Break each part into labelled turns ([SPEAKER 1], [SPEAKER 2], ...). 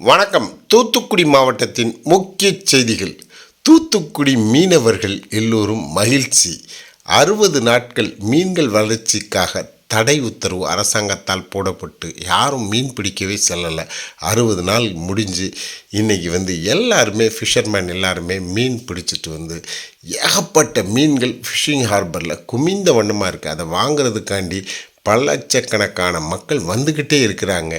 [SPEAKER 1] வணக்கம். தூத்துக்குடி மாவட்டத்தின் முக்கிய செய்திகள். தூத்துக்குடி மீனவர்கள் எல்லோரும் மகிழ்ச்சி. அறுபது நாட்கள் மீன்கள் வளர்ச்சிக்காக தடை உத்தரவு அரசாங்கத்தால் போடப்பட்டு யாரும் மீன் பிடிக்கவே செல்லலை. அறுபது நாள் முடிஞ்சு இன்றைக்கி வந்து எல்லாருமே ஃபிஷர்மேன் எல்லாருமே மீன் பிடிச்சிட்டு வந்து ஏகப்பட்ட மீன்கள் ஃபிஷிங் ஹார்பரில் குமிந்த வண்ணமாக இருக்குது அதை வாங்குறதுக்காண்டி பல லட்சக்கணக்கான மக்கள் வந்துக்கிட்டே இருக்கிறாங்க.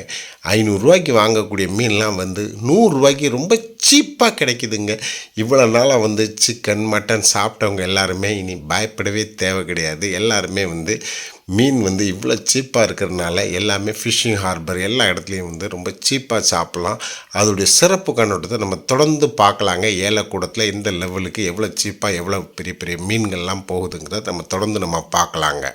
[SPEAKER 1] ஐநூறுரூவாய்க்கு வாங்கக்கூடிய மீன்லாம் வந்து நூறுரூவாய்க்கு ரொம்ப சீப்பாக கிடைக்குதுங்க. இவ்வளோ நாளாக வந்து சிக்கன் மட்டன் சாப்பிட்டவங்க எல்லாருமே இனி பயப்படவே தேவை கிடையாது. எல்லாருமே வந்து மீன் வந்து இவ்வளோ சீப்பாக இருக்கிறதுனால எல்லாமே ஃபிஷிங் ஹார்பர் எல்லா இடத்துலையும் வந்து ரொம்ப சீப்பாக சாப்பிட்லாம். அதோடைய சிறப்பு கண்ணோட்டத்தை நம்ம தொடர்ந்து பார்க்கலாங்க. ஏலக்கூடத்தில் இந்த லெவலுக்கு எவ்வளோ சீப்பாக எவ்வளோ பெரிய பெரிய மீன்கள்லாம் போகுதுங்கிறத நம்ம தொடர்ந்து நம்ம பார்க்கலாங்க.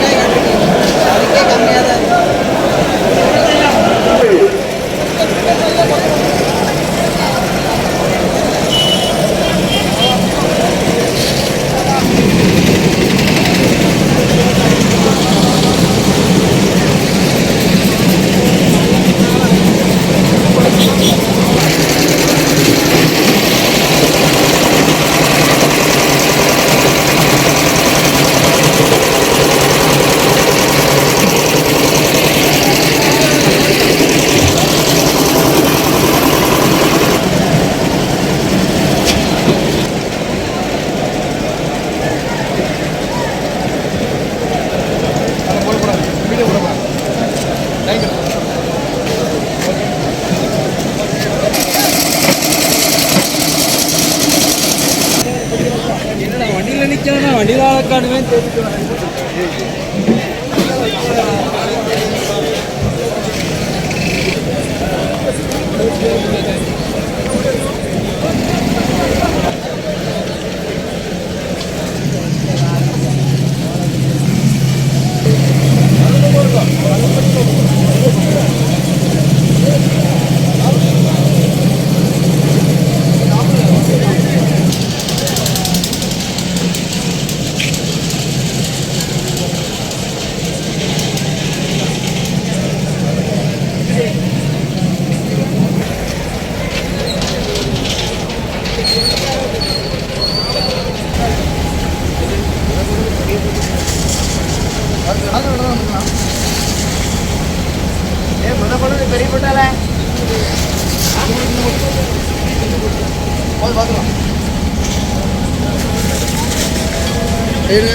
[SPEAKER 2] ¿Por qué cambiada? ¿Qué es lo que se போய் பார்க்கலாம் இது